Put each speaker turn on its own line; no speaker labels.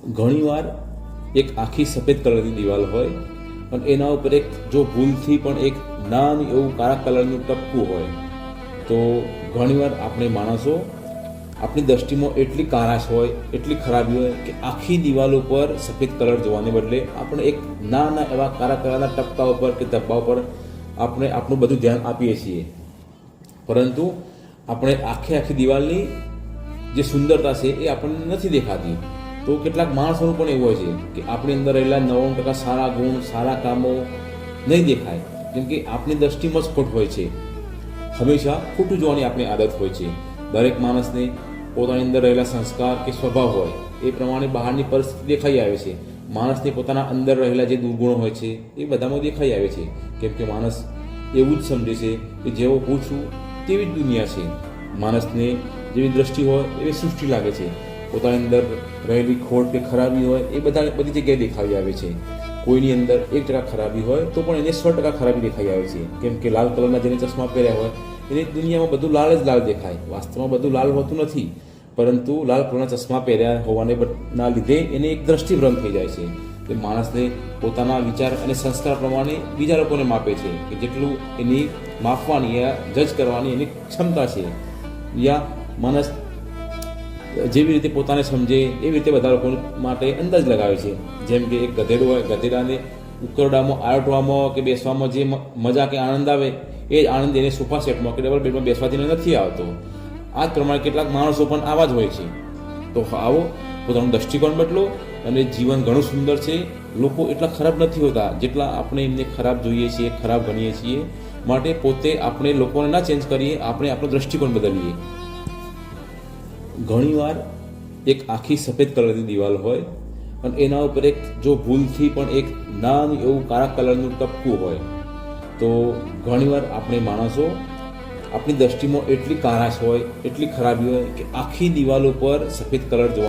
ઘણીવાર એક આખી સફેદ કલરની દિવાલ હોય અને એના ઉપર એક જો ભૂલથી પણ એક નાનું એવું કાળા કલરનું ટપકું હોય, તો ઘણીવાર આપણે માણસો આપણી દ્રષ્ટિમાં એટલી કારાશ હોય, એટલી ખરાબી હોય કે આખી દિવાલ ઉપર સફેદ કલર જોવાને બદલે આપણે એક નાના એવા કાળા કલરના ટપકા ઉપર કે ધબ્બા ઉપર આપણે આપણું બધું ધ્યાન આપીએ છીએ. પરંતુ આપણે આખી આખી દિવાલની જે સુંદરતા છે એ આપણને નથી દેખાતી. તો કેટલાક માણસોનું પણ એવું હોય છે કે આપણી અંદર રહેલા નવ્વાણું ટકા સારા ગુણ, સારા કામો નહીં દેખાય. કેમ કે આપણી દ્રષ્ટિમાં જ ખોટ હોય છે. હંમેશા ખોટું જોવાની આપણી આદત હોય છે. દરેક માણસને પોતાની અંદર રહેલા સંસ્કાર કે સ્વભાવ હોય એ પ્રમાણે બહારની પરિસ્થિતિ દેખાઈ આવે છે. માણસને પોતાના અંદર રહેલા જે દુર્ગુણો હોય છે એ બધામાં દેખાઈ આવે છે. કેમ કે માણસ એવું જ સમજે છે કે જેવો હું છું તેવી જ દુનિયા છે. માણસને જેવી દ્રષ્ટિ હોય એવી સૃષ્ટિ લાગે છે. પોતાની અંદર રહેલી ખોટ કે ખરાબી હોય, એ બધા બધી જગ્યાએ દેખાવી આવે છે. કોઈની અંદર એક ટકા ખરાબી હોય, તો પણ એને સો ટકા ખરાબી દેખાઈ આવે છે. કેમ કે લાલ કલરના જેને ચશ્મા પહેર્યા હોય, એને દુનિયામાં બધું લાલ જ લાલ દેખાય. વાસ્તવમાં બધું લાલ હોતું નથી. પરંતુ લાલ કલરના ચશ્મા પહેર્યા હોવાને ના લીધે એને એક દ્રષ્ટિભ્રમ થઈ જાય છે. તે માણસને પોતાના વિચાર અને સંસ્કાર પ્રમાણે બીજા લોકોને માપે છે કે જેટલું એની માપવાની યા જજ કરવાની એની ક્ષમતા છે. યા માણસ જેવી રીતે પોતાને સમજે, એવી રીતે બધા લોકો માટે અંદાજ લગાવે છે. જેમ કે એક ગધેડો હોય, ગધેડાને ઉકરડામાં, આરટવામાં કે બેસવામાં જે મજા કે આનંદ આવે, એ જ આનંદ એને સોફા સેટમાં કે ડબલ બેડમાં બેસવાથી નથી આવતો. આ જ પ્રમાણે કેટલાક માણસો પણ આવા જ હોય છે. તો આવો, પોતાનો દૃષ્ટિકોણ બદલો અને જીવન ઘણું સુંદર છે. લોકો એટલા ખરાબ નથી હોતા જેટલા આપણે એમને ખરાબ જોઈએ છીએ, ખરાબ ગણીએ છીએ. માટે પોતે આપણે લોકોને ના ચેન્જ કરીએ, આપણે આપણો દૃષ્ટિકોણ બદલીએ. ઘણીવાર એક આખી સફેદ કલરની દિવાલ હોય અને એના ઉપર એક જો ભૂલથી પણ એક નાનું એવું કાળા કલરનું ટપકું હોય, તો ઘણીવાર આપણે માણસો આપણી દ્રષ્ટિમાં એટલી કારાશ હોય, એટલી ખરાબી હોય કે આખી દિવાલ ઉપર સફેદ કલર જોવા